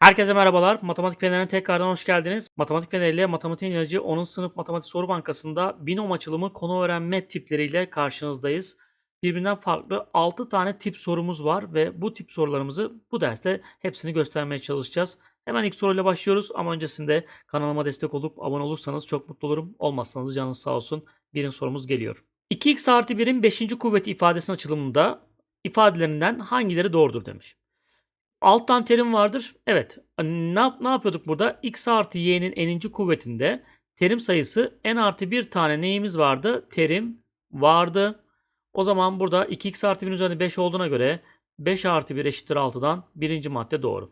Herkese merhabalar. Matematik Feneri'ne tekrardan hoş geldiniz. Matematik Feneri ile Matematik İlacı 10. sınıf matematik soru bankasında binom açılımı konu öğrenme tipleriyle karşınızdayız. Birbirinden farklı 6 tane tip sorumuz var ve bu tip sorularımızı bu derste hepsini göstermeye çalışacağız. Hemen ilk soruyla başlıyoruz ama öncesinde kanalıma destek olup abone olursanız çok mutlu olurum. Olmazsanız canınız sağ olsun. Birinci sorumuz geliyor. 2x artı 1'in 5. kuvveti ifadesinin açılımında ifadelerinden hangileri doğrudur demiş. Alttan terim vardır. Evet. Ne, ne yapıyorduk burada? x artı y'nin n'inci kuvvetinde terim sayısı n artı bir tane neyimiz vardı? Terim vardı. O zaman burada 2x artı 1'in üzerinde 5 olduğuna göre 5 artı 1 eşittir 6'dan birinci madde doğru.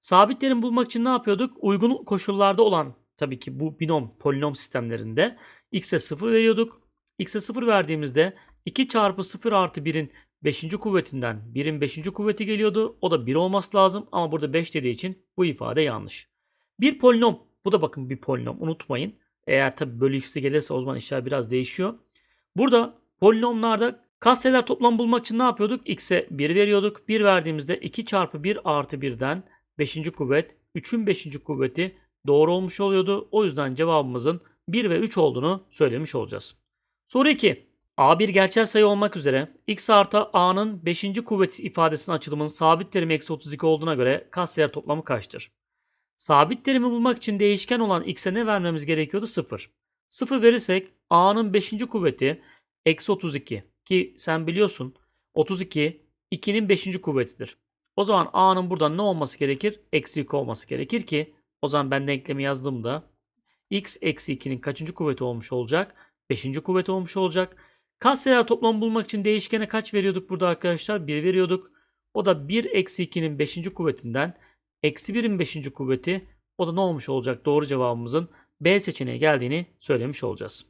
Sabit terim bulmak için ne yapıyorduk? Uygun koşullarda olan tabii ki bu binom polinom sistemlerinde x'e 0 veriyorduk. x'e 0 verdiğimizde 2 çarpı 0 artı 1'in 5. kuvvetinden 1'in 5. kuvveti geliyordu. O da 1 olması lazım ama burada 5 dediği için bu ifade yanlış. Bir polinom. Bu da bakın bir polinom. Unutmayın. Eğer tabi bölü x'li gelirse o zaman işler biraz değişiyor. Burada polinomlarda katsayılar toplam bulmak için ne yapıyorduk? x'e 1 veriyorduk. 1 verdiğimizde 2 çarpı 1 artı 1'den 5. kuvvet 3'ün 5. kuvveti doğru olmuş oluyordu. O yüzden cevabımızın 1 ve 3 olduğunu söylemiş olacağız. Soru 2. A bir gerçel sayı olmak üzere x artı a'nın 5. kuvvet ifadesinin açılımının sabit terimi eksi 32 olduğuna göre katsayılar toplamı kaçtır? Sabit terimi bulmak için değişken olan x'e ne vermemiz gerekiyordu? 0. 0 verirsek a'nın 5. kuvveti eksi 32 ki sen biliyorsun 32 2'nin 5. kuvvetidir. O zaman a'nın buradan ne olması gerekir? Eksi 2 olması gerekir ki o zaman ben denklemi yazdığımda x eksi 2'nin kaçıncı kuvveti olmuş olacak? 5. kuvveti olmuş olacak. Katsayılar toplam bulmak için değişkene kaç veriyorduk burada arkadaşlar? 1 veriyorduk. O da 1 eksi 2'nin 5. kuvvetinden eksi 1'in 5. kuvveti o da ne olmuş olacak? Doğru cevabımızın B seçeneği geldiğini söylemiş olacağız.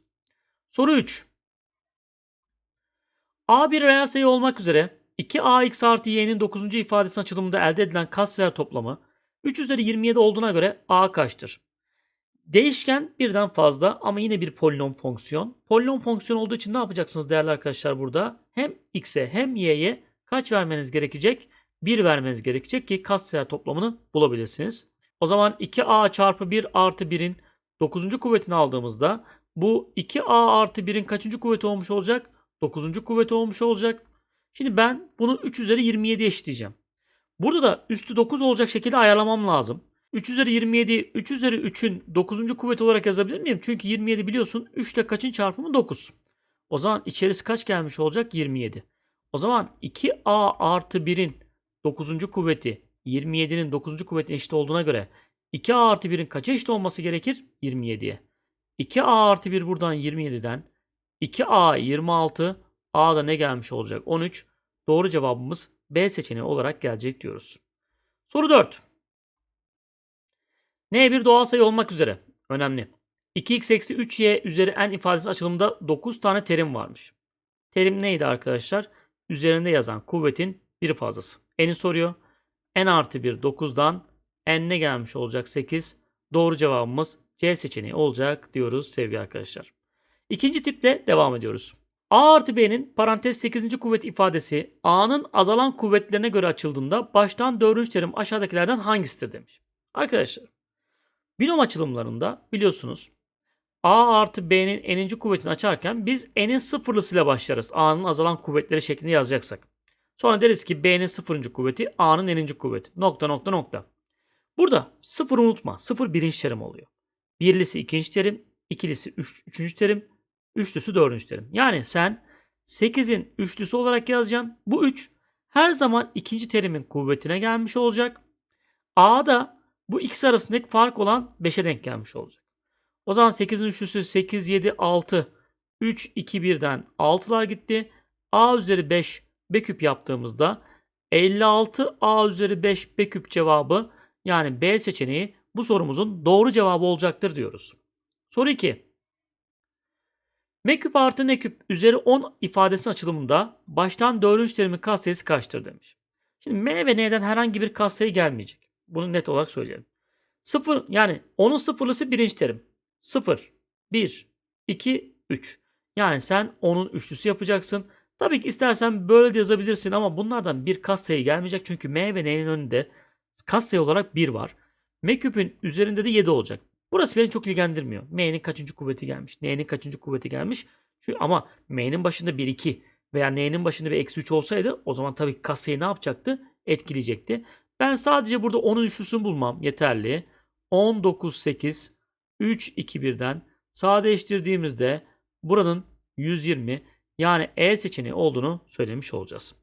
Soru 3. A bir reel sayı olmak üzere 2ax artı y'nin 9. ifadesi açılımında elde edilen katsayılar toplamı 3 üzeri 27 olduğuna göre a kaçtır? Değişken birden fazla ama yine bir polinom fonksiyon. Polinom fonksiyon olduğu için ne yapacaksınız değerli arkadaşlar burada? Hem x'e hem y'ye kaç vermeniz gerekecek? 1 vermeniz gerekecek ki katsayılar toplamını bulabilirsiniz. O zaman 2a çarpı 1 artı 1'in 9. kuvvetini aldığımızda bu 2a artı 1'in kaçıncı kuvveti olmuş olacak? 9. kuvveti olmuş olacak. Şimdi ben bunu 3 üzeri 27 eşitleyeceğim. Burada da üstü 9 olacak şekilde ayarlamam lazım. 3 üzeri 27, 3 üzeri 3'ün 9. kuvveti olarak yazabilir miyim? Çünkü 27 biliyorsun 3 ile kaçın çarpımı 9. O zaman içerisi kaç gelmiş olacak? 27. O zaman 2a artı 1'in 9. kuvveti 27'nin 9. kuvveti eşit olduğuna göre 2a artı 1'in kaça eşit olması gerekir? 27'ye. 2a artı 1 buradan 27'den 2a 26 a da ne gelmiş olacak? 13. Doğru cevabımız B seçeneği olarak gelecek diyoruz. Soru 4. N bir doğal sayı olmak üzere. Önemli. 2x eksi 3y üzeri n ifadesi açılımında 9 tane terim varmış. Terim neydi arkadaşlar? Üzerinde yazan kuvvetin bir fazlası. N'i soruyor. n artı 1 9'dan n ne gelmiş olacak? 8. Doğru cevabımız C seçeneği olacak diyoruz sevgili arkadaşlar. İkinci tiple devam ediyoruz. A artı B'nin parantez 8. kuvvet ifadesi A'nın azalan kuvvetlerine göre açıldığında baştan 4. terim aşağıdakilerden hangisidir demiş. Arkadaşlar binom açılımlarında biliyorsunuz A artı B'nin n'inci kuvvetini açarken biz n'in sıfırlısıyla başlarız. A'nın azalan kuvvetleri şeklinde yazacaksak. Sonra deriz ki B'nin sıfırıncı kuvveti A'nın n'inci kuvveti. Nokta nokta nokta. Burada sıfır unutma. Sıfır birinci terim oluyor. Birlisi ikinci terim, ikilisi üç, üçüncü terim, üçlüsü dördüncü terim. Yani sen 8'in üçlüsü olarak yazacağım. Bu 3 her zaman ikinci terimin kuvvetine gelmiş olacak. A da bu ikisi arasındaki fark olan 5'e denk gelmiş olacak. O zaman 8'in üçlüsü 8, 7, 6, 3, 2, 1'den 6'lar gitti. A üzeri 5 B küp yaptığımızda 56 A üzeri 5 B küp cevabı yani B seçeneği bu sorumuzun doğru cevabı olacaktır diyoruz. Soru 2. M küp artı N küp üzeri 10 ifadesinin açılımında baştan 4. terimin katsayısı kaçtır demiş. Şimdi M ve N'den herhangi bir katsayı gelmeyecek. Bunu net olarak söyleyelim. 0 yani 10'un sıfırlısı birinci terim. 0, 1, 2, 3. Yani sen 10'un üçlüsü yapacaksın. Tabii ki istersen böyle de yazabilirsin ama bunlardan bir katsayı gelmeyecek. Çünkü M ve N'nin önünde katsayı olarak 1 var. M küpün üzerinde de 7 olacak. Burası beni çok ilgilendirmiyor. M'nin kaçıncı kuvveti gelmiş? N'nin kaçıncı kuvveti gelmiş? Şu, ama M'nin başında 1, 2 veya N'nin başında bir eksi 3 olsaydı o zaman tabii kasayı ne yapacaktı? Etkileyecekti. Ben sadece burada 10'un üçlüsünü bulmam yeterli. 19, 8, 3, 2, 1'den sadeleştirdiğimizde buranın 120 yani E seçeneği olduğunu söylemiş olacağız.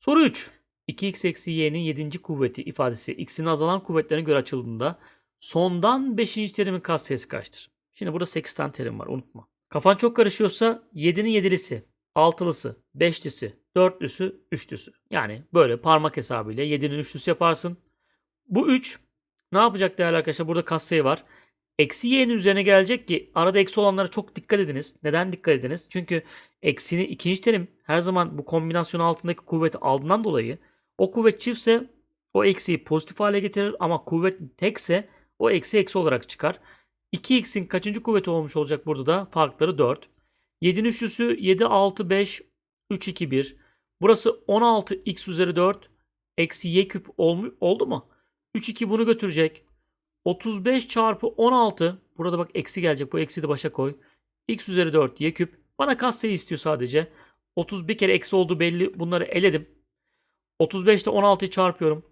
Soru 3. 2x eksi y'nin 7. kuvveti ifadesi x'in azalan kuvvetlerine göre açıldığında sondan 5. terimin katsayısı kaçtır? Şimdi burada 8 tane terim var unutma. Kafan çok karışıyorsa 7'nin 7'lisi, 6'lısı, 5'lisi, 4'lüsü, 3'lüsü. Yani böyle parmak hesabıyla 7'nin 3'lüsü yaparsın. Bu 3 ne yapacak değerli arkadaşlar? Burada katsayı var. Eksi y'nin üzerine gelecek ki arada eksi olanlara çok dikkat ediniz. Neden dikkat ediniz? Çünkü eksini ikinci terim her zaman bu kombinasyon altındaki kuvveti aldığından dolayı o kuvvet çiftse o eksiyi pozitif hale getirir ama kuvvet tekse o eksi eksi olarak çıkar. 2x'in kaçıncı kuvveti olmuş olacak burada da? Farkları 4. 7'nin üçlüsü 7, 6, 5, 3, 2, 1. Burası 16x üzeri 4 eksi y küp oldu mu? 3, 2 bunu götürecek. 35 çarpı 16. Burada bak eksi gelecek. Bu eksi de başa koy. x üzeri 4 y küp. Bana katsayı istiyor sadece. 30 bir kere eksi olduğu belli. Bunları eledim. 35 ile 16'yı çarpıyorum.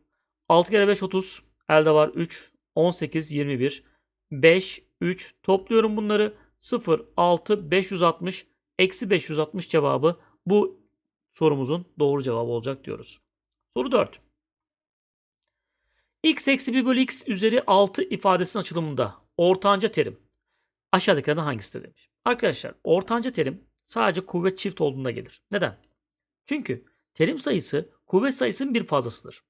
6 kere 5 30. Elde var 3. 18 21. 5 3. Topluyorum bunları. 0 6 560. Eksi 560 cevabı bu sorumuzun doğru cevabı olacak diyoruz. Soru 4. x eksi 1 bölü x üzeri 6 ifadesinin açılımında ortanca terim aşağıdakilerden hangisidir demiş. Arkadaşlar ortanca terim sadece kuvvet çift olduğunda gelir. Neden? Çünkü terim sayısı kuvvet sayısının bir fazlasıdır.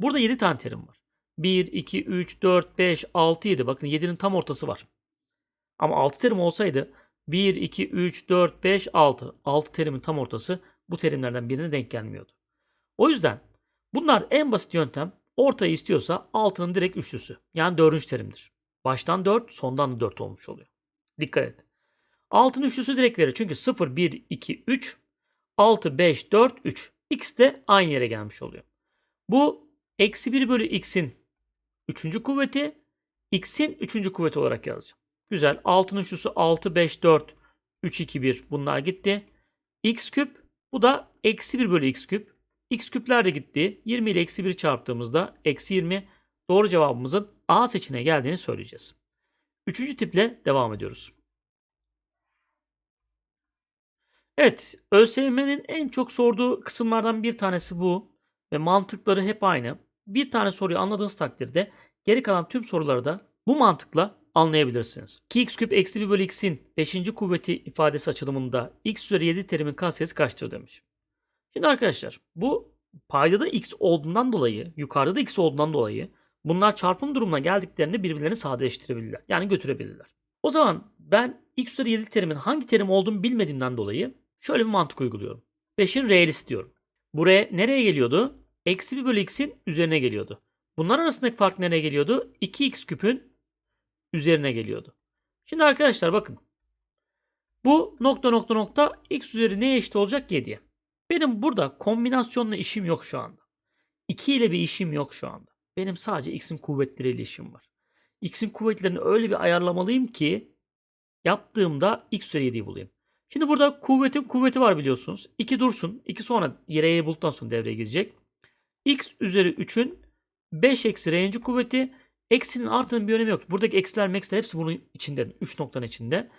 Burada 7 tane terim var. 1, 2, 3, 4, 5, 6, 7. Bakın 7'nin tam ortası var. Ama 6 terim olsaydı 1, 2, 3, 4, 5, 6. 6 terimin tam ortası bu terimlerden birine denk gelmiyordu. O yüzden bunlar en basit yöntem ortayı istiyorsa 6'nın direkt üçlüsü. Yani 4. terimdir. Baştan 4 sondan da 4 olmuş oluyor. Dikkat et. 6'nın üçlüsü direkt verir. Çünkü 0, 1, 2, 3, 6, 5, 4, 3. X de aynı yere gelmiş oluyor. Bu eksi 1 bölü x'in 3. kuvveti x'in 3. kuvveti olarak yazacağım. Güzel. 6'nın üçlüsü 6, 5, 4, 3, 2, 1 bunlar gitti. x küp bu da eksi 1 bölü x küp. x küpler de gitti. 20 ile eksi 1 çarptığımızda eksi 20 doğru cevabımızın A seçeneğe geldiğini söyleyeceğiz. Üçüncü tiple devam ediyoruz. Evet, ÖSYM'nin en çok sorduğu kısımlardan bir tanesi bu ve mantıkları hep aynı. Bir tane soruyu anladığınız takdirde geri kalan tüm soruları da bu mantıkla anlayabilirsiniz. 2x küp eksi 1 bölü x'in 5. kuvveti ifadesi açılımında x üzeri 7 terimin katsayısı kaçtır demiş. Şimdi arkadaşlar bu paydada x olduğundan dolayı, yukarıda da x olduğundan dolayı bunlar çarpım durumuna geldiklerinde birbirlerini sadeleştirebilirler. Yani götürebilirler. O zaman ben x üzeri 7 terimin hangi terim olduğunu bilmediğimden dolayı şöyle bir mantık uyguluyorum. 5'in re'lisi diyorum. Buraya nereye geliyordu? Eksi 1 bölü x'in üzerine geliyordu. Bunlar arasındaki fark nereye geliyordu? 2x küpün üzerine geliyordu. Şimdi arkadaşlar bakın. Bu nokta nokta nokta x üzeri neye eşit olacak? 7'ye. Benim burada kombinasyonla işim yok şu anda. 2 ile bir işim yok şu anda. Benim sadece x'in kuvvetleriyle işim var. x'in kuvvetlerini öyle bir ayarlamalıyım ki yaptığımda x üzeri 7'yi bulayım. Şimdi burada kuvvetin kuvveti var biliyorsunuz. 2 dursun. 2 sonra yere y bulduktan sonra devreye girecek. x üzeri 3'ün 5 eksi r'inci kuvveti eksinin artının bir önemi yok. Buradaki eksiler meksiler hepsi bunun içinde. 3 noktanın içinde.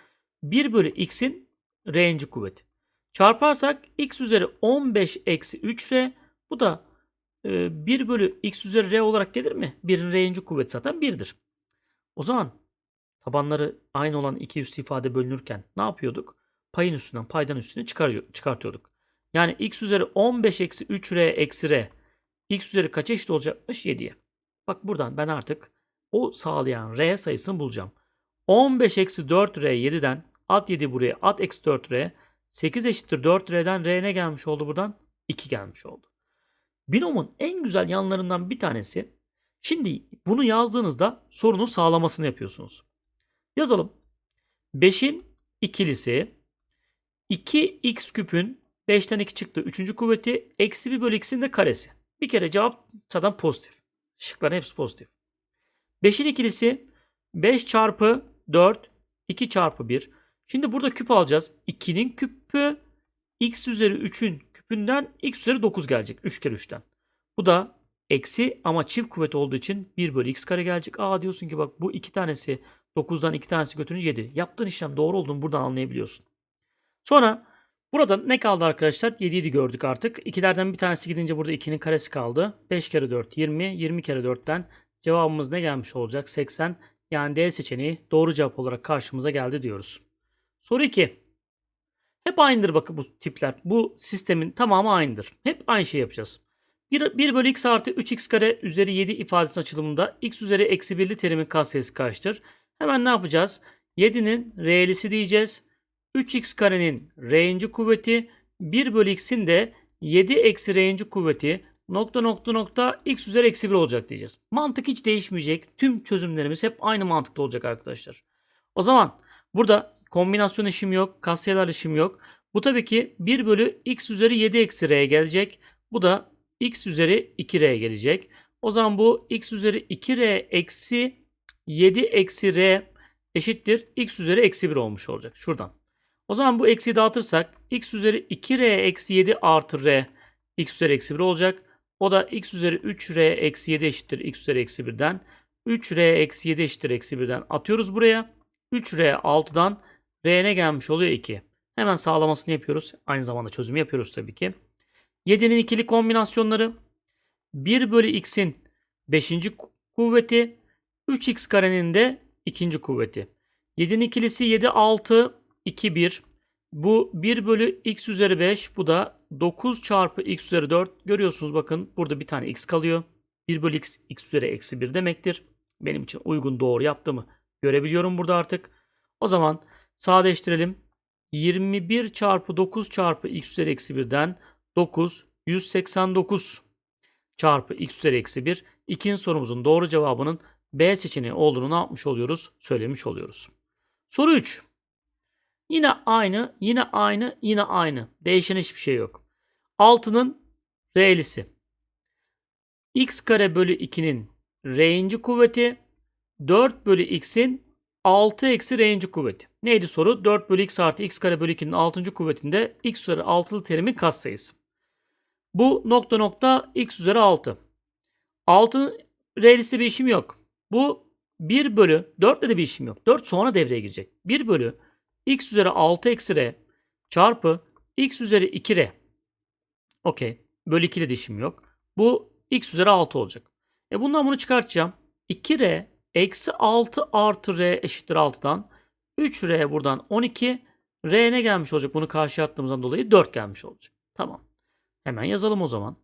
1 bölü x'in r'inci kuvveti. Çarparsak x üzeri 15 eksi 3r bu da e, 1 bölü x üzeri r olarak gelir mi? 1'in r'inci kuvveti zaten 1'dir. O zaman tabanları aynı olan iki üstü ifade bölünürken ne yapıyorduk? Payın üstünden paydan üstüne çıkarıyor, çıkartıyorduk. Yani x üzeri 15 eksi 3r eksi r x üzeri kaç eşit olacakmış? 7'ye. Bak buradan ben artık o sağlayan r sayısını bulacağım. 15 eksi 4r 7'den at 7 buraya at eksi 4r 8 eşittir 4r'den r ne gelmiş oldu buradan? 2 gelmiş oldu. Binomun en güzel yanlarından bir tanesi şimdi bunu yazdığınızda sorunun sağlamasını yapıyorsunuz. Yazalım. 5'in ikilisi 2x küpün 5'ten 2 çıktı. 3. kuvveti eksi 1 bölü x'in de karesi. Bir kere cevap zaten pozitif. Şıkların hepsi pozitif. 5'in ikilisi 5 çarpı 4 2 çarpı 1. Şimdi burada küp alacağız. 2'nin küpü x üzeri 3'ün küpünden x üzeri 9 gelecek. 3 kere 3'ten. Bu da eksi ama çift kuvvet olduğu için 1 bölü x kare gelecek. Aa diyorsun ki bak bu iki tanesi 9'dan 2 tanesi götürünce 7. Yaptığın işlem doğru olduğunu buradan anlayabiliyorsun. Sonra burada ne kaldı arkadaşlar? 7'yi gördük artık. İkilerden bir tanesi gidince burada 2'nin karesi kaldı. 5 kere 4 20. 20 kere 4'ten cevabımız ne gelmiş olacak? 80. Yani D seçeneği doğru cevap olarak karşımıza geldi diyoruz. Soru 2. Hep aynıdır bakın bu tipler. Bu sistemin tamamı aynıdır. Hep aynı şey yapacağız. 1, 1 bölü x artı 3x kare üzeri 7 ifadesi açılımında x üzeri eksi 1'li terimin katsayısı kaçtır? Hemen ne yapacağız? 7'nin r'lisi diyeceğiz. 3x karenin r'inci kuvveti 1 bölü x'in de 7 eksi r'inci kuvveti nokta nokta nokta x üzeri eksi 1 olacak diyeceğiz. Mantık hiç değişmeyecek. Tüm çözümlerimiz hep aynı mantıkta olacak arkadaşlar. O zaman burada kombinasyon işim yok. Katsayılar işim yok. Bu tabii ki 1 bölü x üzeri 7 eksi r gelecek. Bu da x üzeri 2r gelecek. O zaman bu x üzeri 2r eksi 7 eksi r eşittir x üzeri eksi 1 olmuş olacak. Şuradan. O zaman bu eksiyi dağıtırsak x üzeri 2r eksi 7 artı r x üzeri eksi 1 olacak. O da x üzeri 3r eksi 7 eşittir x üzeri eksi 1'den. 3r eksi 7 eşittir eksi 1'den atıyoruz buraya. 3r 6'dan r ne gelmiş oluyor 2. Hemen sağlamasını yapıyoruz. Aynı zamanda çözümü yapıyoruz tabii ki. 7'nin ikili kombinasyonları 1 bölü x'in 5. kuvveti 3x karenin de ikinci kuvveti. 7'nin ikilisi 7 6 2 1. Bu 1 bölü x üzeri 5. Bu da 9 çarpı x üzeri 4. Görüyorsunuz bakın burada bir tane x kalıyor. 1 bölü x x üzeri eksi 1 demektir. Benim için uygun doğru yaptığımı görebiliyorum burada artık. O zaman sadeleştirelim. 21 çarpı 9 çarpı x üzeri eksi 1'den 9 189 çarpı x üzeri eksi 1. İkinci sorumuzun doğru cevabının B seçeneği olduğunu ne yapmış oluyoruz? Söylemiş oluyoruz. Soru 3. Yine aynı, yine aynı, yine aynı. Değişen hiçbir şey yok. 6'nın R'lisi. x kare bölü 2'nin R'inci kuvveti 4 bölü x'in 6 eksi R'inci kuvveti. Neydi soru? 4 bölü x artı x kare bölü 2'nin 6. kuvvetinde x üzeri 6'lı terimin katsayısı. Bu nokta nokta x üzeri 6. 6'nın R'lisi bir işim yok. Bu 1 bölü 4 ile de bir işim yok. 4 sonra devreye girecek. 1 bölü x üzeri 6 eksi r çarpı x üzeri 2r. Okey. Bölü 2 ile de işim yok. Bu x üzeri 6 olacak. E bundan bunu çıkartacağım. 2r eksi 6 artı r eşittir 6'dan. 3r buradan 12. r ne gelmiş olacak? Bunu karşıya attığımızdan dolayı 4 gelmiş olacak. Tamam. Hemen yazalım o zaman.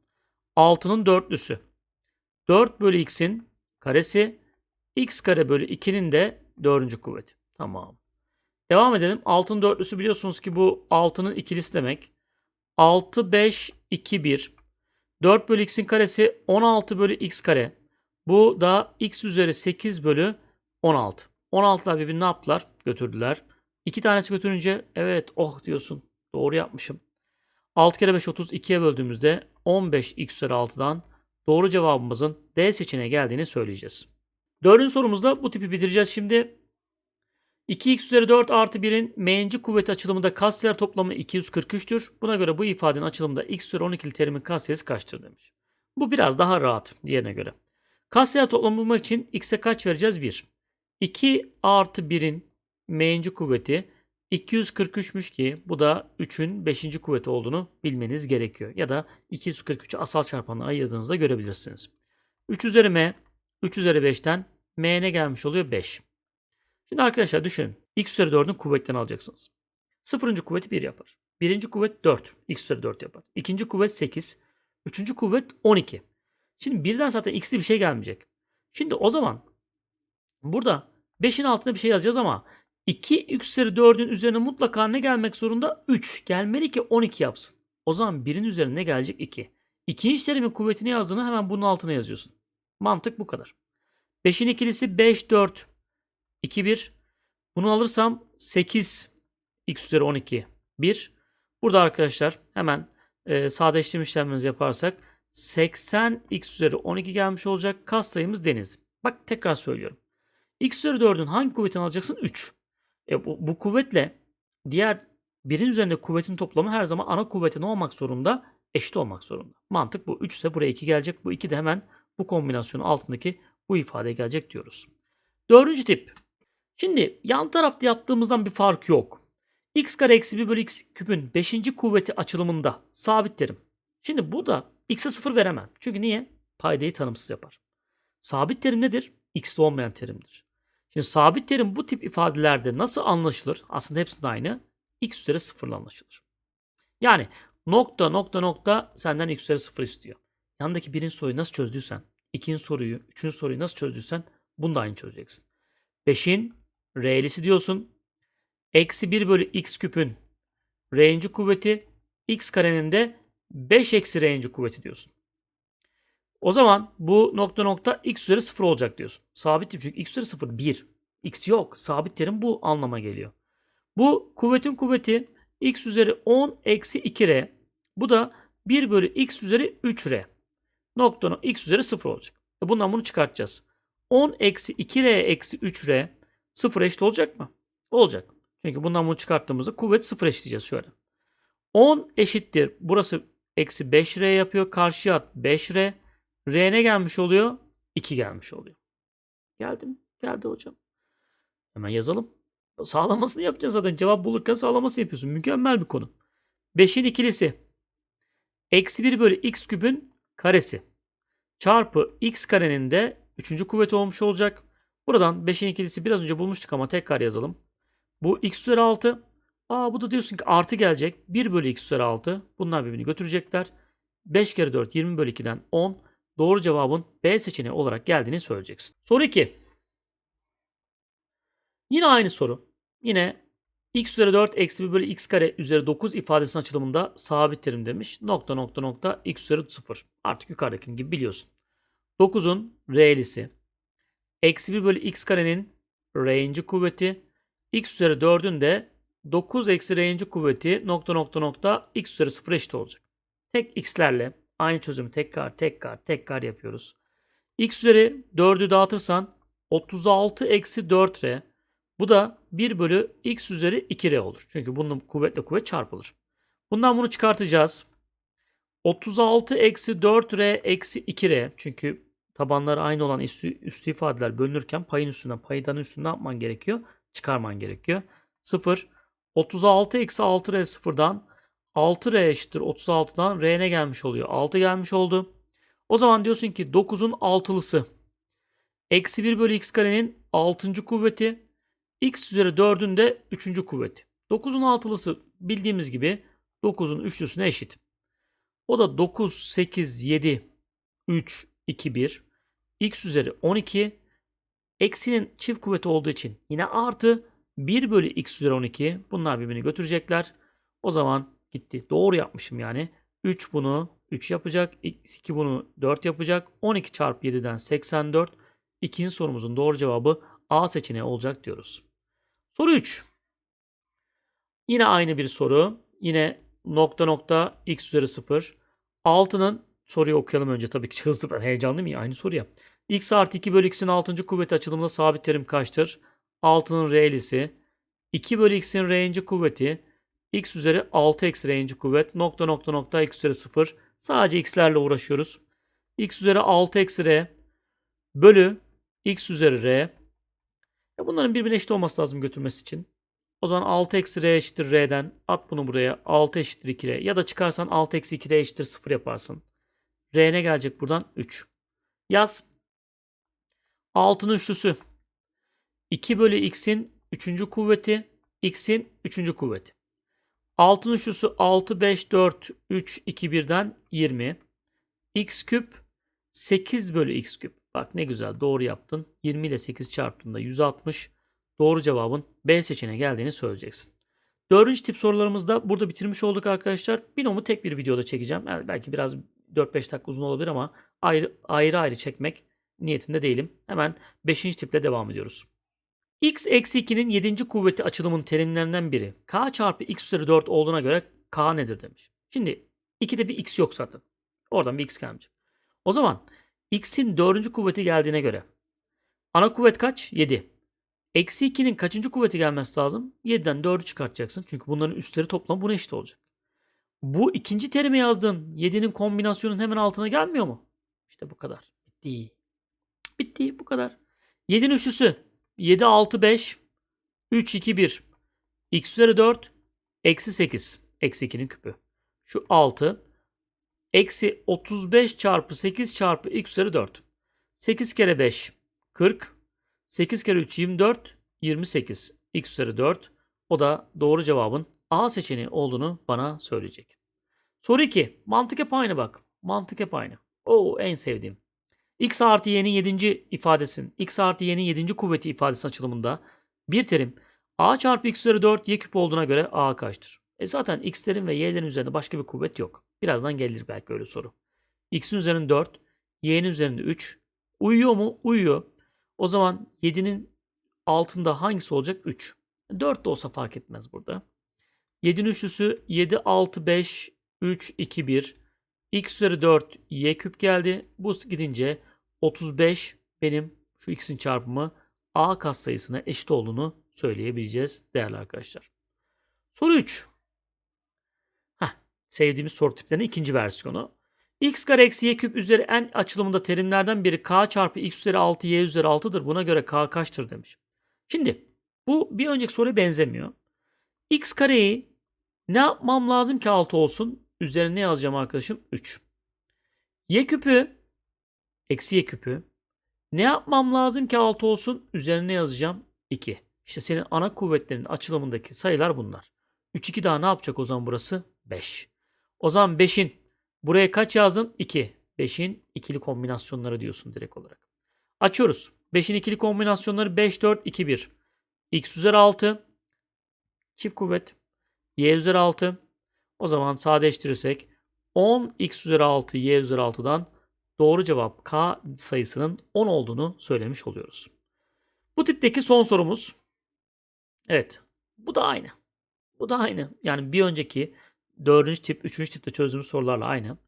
6'nın dörtlüsü. 4 bölü x'in karesi x kare bölü 2'nin de dördüncü kuvveti. Tamam. Devam edelim. 6'nın dörtlüsü biliyorsunuz ki bu 6'nın ikilisi demek. 6, 5, 2, 1. 4 bölü x'in karesi 16 bölü x kare. Bu da x üzeri 8 bölü 16. 16'lar birbirini ne yaptılar? Götürdüler. İki tanesi götürünce evet oh diyorsun. Doğru yapmışım. 6 kere 5 30 2'ye böldüğümüzde 15 x üzeri 6'dan doğru cevabımızın D seçeneğe geldiğini söyleyeceğiz. Dördüncü sorumuzda bu tipi bitireceğiz şimdi. 2x üzeri 4 artı 1'in m'inci kuvveti açılımında katsayılar toplamı 243'tür. Buna göre bu ifadenin açılımında x üzeri 12'li terimin katsayısı kaçtır demiş. Bu biraz daha rahat diğerine göre. Katsayılar toplamı bulmak için x'e kaç vereceğiz? 1. 2 artı 1'in m'inci kuvveti 243'müş ki bu da 3'ün 5. kuvveti olduğunu bilmeniz gerekiyor. Ya da 243'ü asal çarpanla ayırdığınızda görebilirsiniz. 3 üzeri m, 3 üzeri 5'ten m ne gelmiş oluyor? 5. Şimdi arkadaşlar düşünün. x üzeri 4'ün kuvvetlerini alacaksınız. Sıfırıncı kuvveti 1 yapar. Birinci kuvvet 4. x üzeri 4 yapar. İkinci kuvvet 8. Üçüncü kuvvet 12. Şimdi birden zaten x'li bir şey gelmeyecek. Şimdi o zaman burada 5'in altında bir şey yazacağız ama 2 x üzeri 4'ün üzerine mutlaka ne gelmek zorunda? 3. Gelmeli ki 12 yapsın. O zaman 1'in üzerine ne gelecek? 2. İkinci terimin kuvvetini yazdığını hemen bunun altına yazıyorsun. Mantık bu kadar. 5'in ikilisi 5, 4, 2, 1. Bunu alırsam 8 x üzeri 12, 1. Burada arkadaşlar hemen e, sadeleştirme işlemlerimizi yaparsak 80 x üzeri 12 gelmiş olacak. Kas sayımız deniz. Bak tekrar söylüyorum. x üzeri 4'ün hangi kuvvetini alacaksın? 3. E bu, bu kuvvetle diğer birin üzerinde kuvvetin toplamı her zaman ana kuvvete ne olmak zorunda? Eşit olmak zorunda. Mantık bu. 3 ise buraya 2 gelecek. Bu 2 de hemen bu kombinasyonun altındaki bu ifadeye gelecek diyoruz. Dördüncü tip. Şimdi yan tarafta yaptığımızdan bir fark yok. x kare eksi 1 bölü x küpün 5. kuvveti açılımında sabit terim. Şimdi burada x'e 0 veremem. Çünkü niye? Paydayı tanımsız yapar. Sabit terim nedir? x'te olmayan terimdir. Şimdi sabit terim bu tip ifadelerde nasıl anlaşılır? Aslında hepsinde aynı. x üzeri 0 ile anlaşılır. Yani nokta nokta nokta senden x üzeri 0 istiyor. Yandaki birin soruyu nasıl çözdüysen, ikinci soruyu, üçüncü soruyu nasıl çözdüysen bunu da aynı çözeceksin. 5'in R'lisi diyorsun. Eksi 1 bölü x küpün R'inci kuvveti x karenin de 5 eksi R'inci kuvveti diyorsun. O zaman bu nokta nokta x üzeri 0 olacak diyorsun. Sabit tip çünkü x üzeri 0 1. x yok. Sabit terim bu anlama geliyor. Bu kuvvetin kuvveti x üzeri 10 eksi 2r. Bu da 1 bölü x üzeri 3r. Nokta nokta x üzeri 0 olacak. E bundan bunu çıkartacağız. 10 eksi 2r eksi 3r 0 eşit olacak mı? Olacak. Çünkü bundan bunu çıkarttığımızda kuvvet 0 eşitleyeceğiz şöyle. 10 eşittir. Burası eksi 5r yapıyor. Karşıya at 5r. R ne gelmiş oluyor? 2 gelmiş oluyor. Geldi mi? Geldi hocam. Hemen yazalım. Sağlamasını yapacağız zaten. Cevap bulurken sağlaması yapıyorsun. Mükemmel bir konu. 5'in ikilisi. Eksi 1 bölü x küpün karesi. Çarpı x karenin de 3. kuvveti olmuş olacak. Buradan 5'in ikilisi biraz önce bulmuştuk ama tekrar yazalım. Bu x üzeri 6. Aa bu da diyorsun ki artı gelecek. 1 bölü x üzeri 6. Bunlar birbirini götürecekler. 5 kere 4 20 bölü 2'den 10. Doğru cevabın B seçeneği olarak geldiğini söyleyeceksin. Soru 2. Yine aynı soru. Yine x üzeri 4 eksi 1 bölü x kare üzeri 9 ifadesinin açılımında sabit terim demiş. Nokta nokta nokta x üzeri 0. Artık yukarıdaki gibi biliyorsun. 9'un r'lisi. Eksi 1 bölü x karenin r'inci kuvveti. x üzeri 4'ün de 9 eksi r'inci kuvveti nokta nokta nokta x üzeri 0 eşit olacak. Tek x'lerle aynı çözümü tekrar tekrar tekrar yapıyoruz. x üzeri 4'ü dağıtırsan 36 eksi 4r bu da 1 bölü x üzeri 2r olur. Çünkü bunun kuvvetle kuvvet çarpılır. Bundan bunu çıkartacağız. 36 eksi 4r eksi 2r çünkü tabanları aynı olan üstü, üstü ifadeler bölünürken payın üstünden paydanın üstünden yapman gerekiyor? Çıkarman gerekiyor. 0 36 eksi 6r sıfırdan 6r eşittir 36'dan r ne gelmiş oluyor? 6 gelmiş oldu. O zaman diyorsun ki 9'un altılısı eksi 1 bölü x karenin 6. kuvveti x üzeri 4'ün de 3. kuvveti. 9'un altılısı bildiğimiz gibi 9'un üçlüsüne eşit. O da 9, 8, 7, 3, 2, 1. x üzeri 12. Eksinin çift kuvveti olduğu için yine artı 1 bölü x üzeri 12. Bunlar birbirini götürecekler. O zaman gitti. Doğru yapmışım yani. 3 bunu 3 yapacak. 2 bunu 4 yapacak. 12 çarpı 7'den 84. İkinci sorumuzun doğru cevabı A seçeneği olacak diyoruz. Soru 3. Yine aynı bir soru. Yine nokta nokta x üzeri 0. 6'nın soruyu okuyalım önce tabii ki hızlı ben heyecanlıyım ya aynı soru ya. x artı 2 bölü x'in 6. kuvveti açılımında sabit terim kaçtır? 6'nın r'lisi. 2 bölü x'in r'inci kuvveti. x üzeri 6 eksi r'inci kuvvet. Nokta nokta nokta x üzeri 0. Sadece x'lerle uğraşıyoruz. x üzeri 6 eksi r bölü x üzeri r. Ya bunların birbirine eşit olması lazım götürmesi için. O zaman 6 eksi r eşittir r'den. At bunu buraya. 6 eşittir 2r. Ya da çıkarsan 6 eksi 2r eşittir 0 yaparsın. R ne gelecek buradan? 3. Yaz. 6'nın üçlüsü. 2 bölü x'in 3. kuvveti. x'in 3. kuvveti. 6'nın üçlüsü 6, 5, 4, 3, 2, 1'den 20. x küp 8 bölü x küp. Bak ne güzel doğru yaptın. 20 ile 8 çarptığında 160. Doğru cevabın B seçeneğine geldiğini söyleyeceksin. Dördüncü tip sorularımızda burada bitirmiş olduk arkadaşlar. Binomu tek bir videoda çekeceğim. Yani belki biraz 4-5 dakika uzun olabilir ama ayrı ayrı, ayrı çekmek niyetinde değilim. Hemen 5. tiple devam ediyoruz. x eksi 2'nin 7. kuvveti açılımın terimlerinden biri. k çarpı x üzeri 4 olduğuna göre k nedir demiş. Şimdi 2'de bir x yok zaten. Oradan bir x gelmiş. O zaman x'in 4. kuvveti geldiğine göre Ana kuvvet kaç? 7. Eksi 2'nin kaçıncı kuvveti gelmesi lazım? 7'den 4'ü çıkartacaksın. Çünkü bunların üstleri toplam buna eşit olacak. Bu ikinci terime yazdığın 7'nin kombinasyonun hemen altına gelmiyor mu? İşte bu kadar. Bitti. Bitti bu kadar. 7'nin üçlüsü. 7, 6, 5, 3, 2, 1. X üzeri 4, eksi 8. Eksi 2'nin küpü. Şu 6. Eksi 35 çarpı 8 çarpı x üzeri 4. 8 kere 5, 40. 8 kere 3, 24. 28. X üzeri 4. O da doğru cevabın A seçeneği olduğunu bana söyleyecek. Soru 2. Mantık hep aynı bak. Mantık hep aynı. Oo en sevdiğim. X artı y'nin 7. ifadesin. X artı y'nin 7. kuvveti ifadesi açılımında bir terim A çarpı x üzeri 4 y küp olduğuna göre A kaçtır? E zaten x'lerin ve y'lerin üzerinde başka bir kuvvet yok. Birazdan gelir belki öyle soru. x'in üzerinde 4, y'nin üzerinde 3. Uyuyor mu? Uyuyor. O zaman 7'nin altında hangisi olacak? 3. 4 de olsa fark etmez burada. 7'nin üçlüsü 7, 6, 5, 3, 2, 1. x üzeri 4 y küp geldi. Bu gidince 35 benim şu x'in çarpımı a katsayısına eşit olduğunu söyleyebileceğiz değerli arkadaşlar. Soru 3. Heh, sevdiğimiz soru tiplerinin ikinci versiyonu. x kare eksi y küp üzeri n açılımında terimlerden biri k çarpı x üzeri 6 y üzeri 6'dır. Buna göre k kaçtır demiş. Şimdi bu bir önceki soruya benzemiyor. X kareyi ne yapmam lazım ki 6 olsun? Üzerine yazacağım arkadaşım 3. Y küpü eksi y küpü ne yapmam lazım ki 6 olsun? Üzerine yazacağım 2. İşte senin ana kuvvetlerin açılımındaki sayılar bunlar. 3 2 daha ne yapacak o zaman burası? 5. O zaman 5'in buraya kaç yazdın? 2. 5'in ikili kombinasyonları diyorsun direkt olarak. Açıyoruz. 5'in ikili kombinasyonları 5 4 2 1. X üzeri 6 çift kuvvet y üzeri 6. O zaman sadeleştirirsek 10 x üzeri 6 y üzeri 6'dan doğru cevap k sayısının 10 olduğunu söylemiş oluyoruz. Bu tipteki son sorumuz. Evet. Bu da aynı. Bu da aynı. Yani bir önceki dördüncü tip, üçüncü tipte çözdüğümüz sorularla aynı.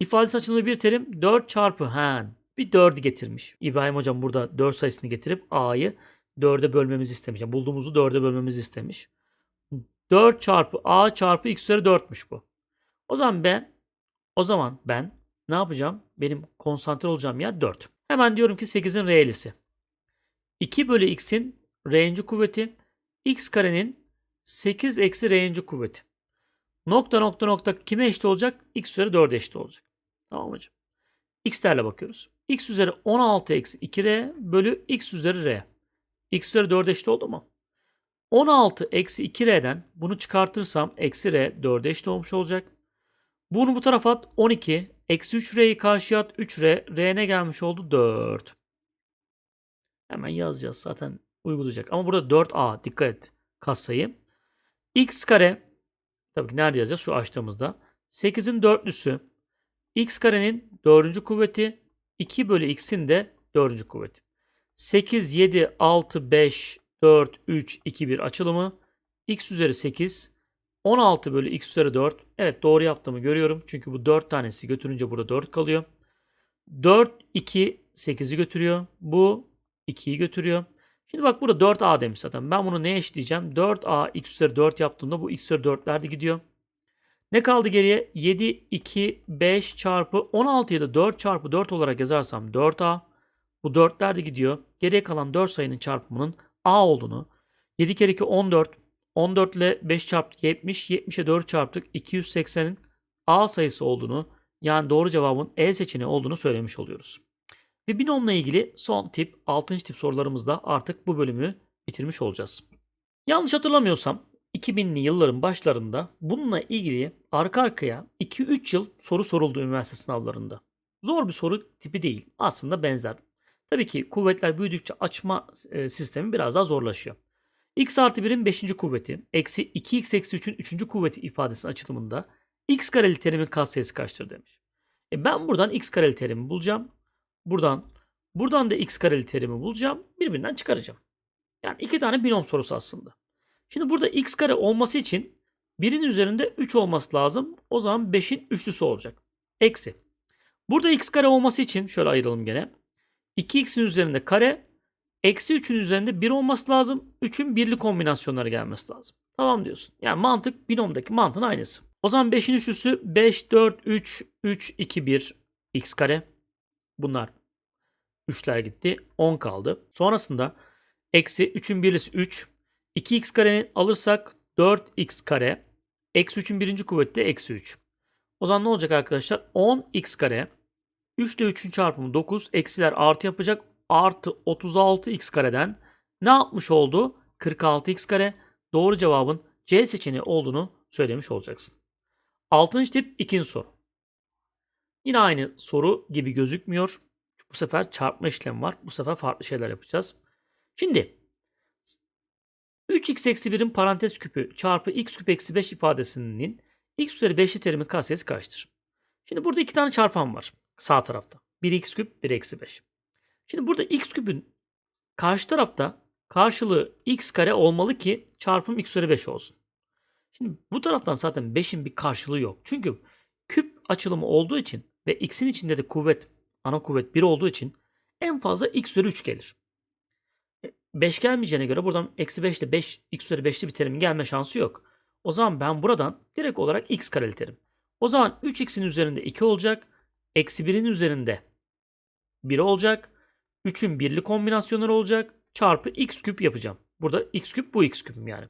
İfadesi açılımı bir terim 4 çarpı he, bir 4'ü getirmiş. İbrahim hocam burada 4 sayısını getirip a'yı 4'e bölmemizi istemiş. Yani bulduğumuzu 4'e bölmemizi istemiş. 4 çarpı a çarpı x üzeri 4'müş bu. O zaman ben o zaman ben ne yapacağım? Benim konsantre olacağım yer 4. Hemen diyorum ki 8'in reelisi. 2 bölü x'in r'inci kuvveti x karenin 8 eksi r'inci kuvveti. Nokta nokta nokta kime eşit olacak? x üzeri 4'e eşit olacak. Tamam hocam. x'lerle bakıyoruz. x üzeri 16 eksi 2r bölü x üzeri r. x üzeri 4'e eşit oldu mu? 16 eksi 2r'den bunu çıkartırsam eksi r 4'e eşit olmuş olacak. Bunu bu tarafa at 12. Eksi 3r'yi karşıya at 3r. r ne gelmiş oldu? 4. Hemen yazacağız zaten uygulayacak. Ama burada 4a dikkat et katsayı. x kare tabii ki nerede yazacağız? Şu açtığımızda. 8'in dörtlüsü x karenin 4. kuvveti 2 bölü x'in de 4. kuvveti. 8, 7, 6, 5, 4, 3, 2, 1 açılımı. x üzeri 8. 16 bölü x üzeri 4. Evet doğru yaptığımı görüyorum. Çünkü bu 4 tanesi götürünce burada 4 kalıyor. 4, 2, 8'i götürüyor. Bu 2'yi götürüyor. Şimdi bak burada 4a demiş zaten. Ben bunu neye eşitleyeceğim? 4a x üzeri 4 yaptığımda bu x üzeri 4'ler de gidiyor. Ne kaldı geriye? 7, 2, 5 çarpı 16'yı da 4 çarpı 4 olarak yazarsam 4a. Bu 4'ler de gidiyor. Geriye kalan 4 sayının çarpımının a olduğunu. 7 kere 2 14. 14 ile 5 çarptık 70. 70'e 4 çarptık. 280'in a sayısı olduğunu yani doğru cevabın E seçeneği olduğunu söylemiş oluyoruz. Ve binomla ilgili son tip 6. tip sorularımızda artık bu bölümü bitirmiş olacağız. Yanlış hatırlamıyorsam 2000'li yılların başlarında bununla ilgili arka arkaya 2-3 yıl soru soruldu üniversite sınavlarında. Zor bir soru tipi değil. Aslında benzer. Tabii ki kuvvetler büyüdükçe açma e, sistemi biraz daha zorlaşıyor. x artı 1'in 5. kuvveti eksi 2x eksi 3'ün 3. kuvveti ifadesinin açılımında x kareli terimin katsayısı kaçtır demiş. E ben buradan x kareli terimi bulacağım. Buradan buradan da x kareli terimi bulacağım. Birbirinden çıkaracağım. Yani iki tane binom sorusu aslında. Şimdi burada x kare olması için birin üzerinde 3 olması lazım. O zaman 5'in üçlüsü olacak. Eksi. Burada x kare olması için şöyle ayıralım gene. 2x'in üzerinde kare Eksi 3'ün üzerinde 1 olması lazım. 3'ün birli kombinasyonları gelmesi lazım. Tamam diyorsun. Yani mantık binomdaki mantığın aynısı. O zaman 5'in üçlüsü 5, 4, 3, 3, 2, 1 x kare. Bunlar 3'ler gitti. 10 kaldı. Sonrasında eksi 3'ün birlisi 3. 2x karenin alırsak 4x kare. Eksi 3'ün birinci kuvveti de eksi 3. O zaman ne olacak arkadaşlar? 10x kare. 3 ile 3'ün çarpımı 9. Eksiler artı yapacak. Artı 36x kareden ne yapmış oldu? 46x kare. Doğru cevabın C seçeneği olduğunu söylemiş olacaksın. Altıncı tip ikinci soru. Yine aynı soru gibi gözükmüyor. Bu sefer çarpma işlemi var. Bu sefer farklı şeyler yapacağız. Şimdi 3x eksi 1'in parantez küpü çarpı x küp eksi 5 ifadesinin x üzeri 5'li terimin katsayısı kaçtır? Şimdi burada iki tane çarpan var sağ tarafta. Biri x küp, biri eksi 5. Şimdi burada x küpün karşı tarafta karşılığı x kare olmalı ki çarpım x üzeri 5 olsun. Şimdi bu taraftan zaten 5'in bir karşılığı yok. Çünkü küp açılımı olduğu için ve x'in içinde de kuvvet, ana kuvvet 1 olduğu için en fazla x üzeri 3 gelir. 5 gelmeyeceğine göre buradan eksi 5 ile 5 x üzeri 5'li bir terimin gelme şansı yok. O zaman ben buradan direkt olarak x kareli terim. O zaman 3x'in üzerinde 2 olacak. Eksi 1'in üzerinde 1 olacak. 3'ün birli kombinasyonları olacak. Çarpı x küp yapacağım. Burada x küp bu x küpüm yani.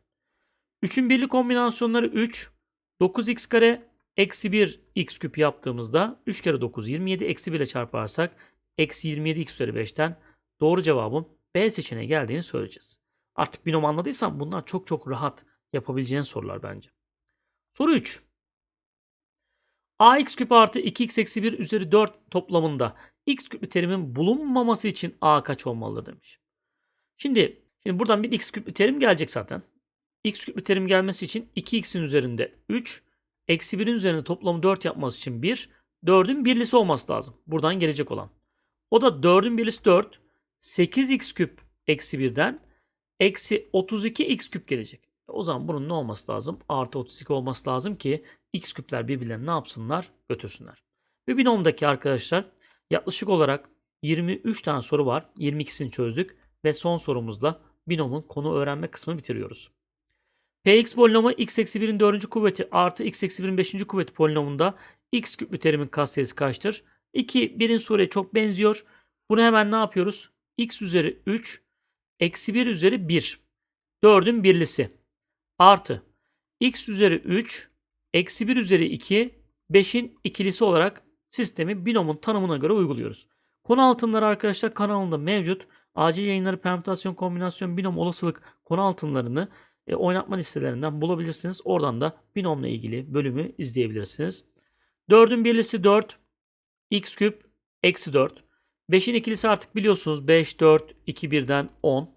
3'ün birli kombinasyonları 3. 9x kare eksi 1 x küp yaptığımızda 3 kere 9 27 eksi 1 ile çarparsak eksi 27 x üzeri 5'ten doğru cevabın B seçeneği geldiğini söyleyeceğiz. Artık binom anladıysan bunlar çok çok rahat yapabileceğin sorular bence. Soru 3. ax küp artı 2x eksi 1 üzeri 4 toplamında x küplü terimin bulunmaması için a kaç olmalıdır demiş. Şimdi, şimdi buradan bir x küplü terim gelecek zaten. x küplü terim gelmesi için 2x'in üzerinde 3, eksi 1'in üzerinde toplamı 4 yapması için 1, 4'ün birlisi olması lazım. Buradan gelecek olan. O da 4'ün birlisi 4, 8x küp eksi 1'den eksi 32x küp gelecek. O zaman bunun ne olması lazım? Artı 32 olması lazım ki x küpler birbirlerini ne yapsınlar? Götürsünler. Ve binomdaki arkadaşlar yaklaşık olarak 23 tane soru var. 22'sini çözdük ve son sorumuzla binomun konu öğrenme kısmını bitiriyoruz. Px polinomu x eksi 1'in 4. kuvveti artı x eksi 1'in 5. kuvveti polinomunda x küplü terimin katsayısı kaçtır? 2 1'in soruya çok benziyor. Bunu hemen ne yapıyoruz? x üzeri 3 eksi 1 üzeri 1. 4'ün birlisi. Artı x üzeri 3 eksi 1 üzeri 2 5'in ikilisi olarak sistemi binomun tanımına göre uyguluyoruz. Konu altınları arkadaşlar kanalında mevcut. Acil yayınları permütasyon kombinasyon binom olasılık konu altınlarını e, oynatma listelerinden bulabilirsiniz. Oradan da binomla ilgili bölümü izleyebilirsiniz. 4'ün birlisi 4 x küp eksi 4. 5'in ikilisi artık biliyorsunuz 5, 4, 2, 1'den 10.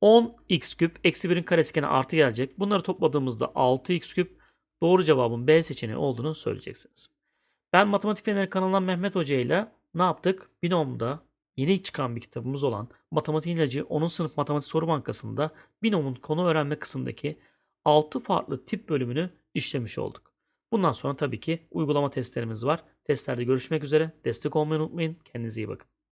10 x küp eksi 1'in karesi gene artı gelecek. Bunları topladığımızda 6 x küp doğru cevabın B seçeneği olduğunu söyleyeceksiniz. Ben Matematik Feneri kanalından Mehmet Hoca ile ne yaptık? Binomda yeni çıkan bir kitabımız olan Matematik İlacı 10. sınıf matematik soru bankasında binomun konu öğrenme kısmındaki 6 farklı tip bölümünü işlemiş olduk. Bundan sonra tabii ki uygulama testlerimiz var. Testlerde görüşmek üzere. Destek olmayı unutmayın. Kendinize iyi bakın.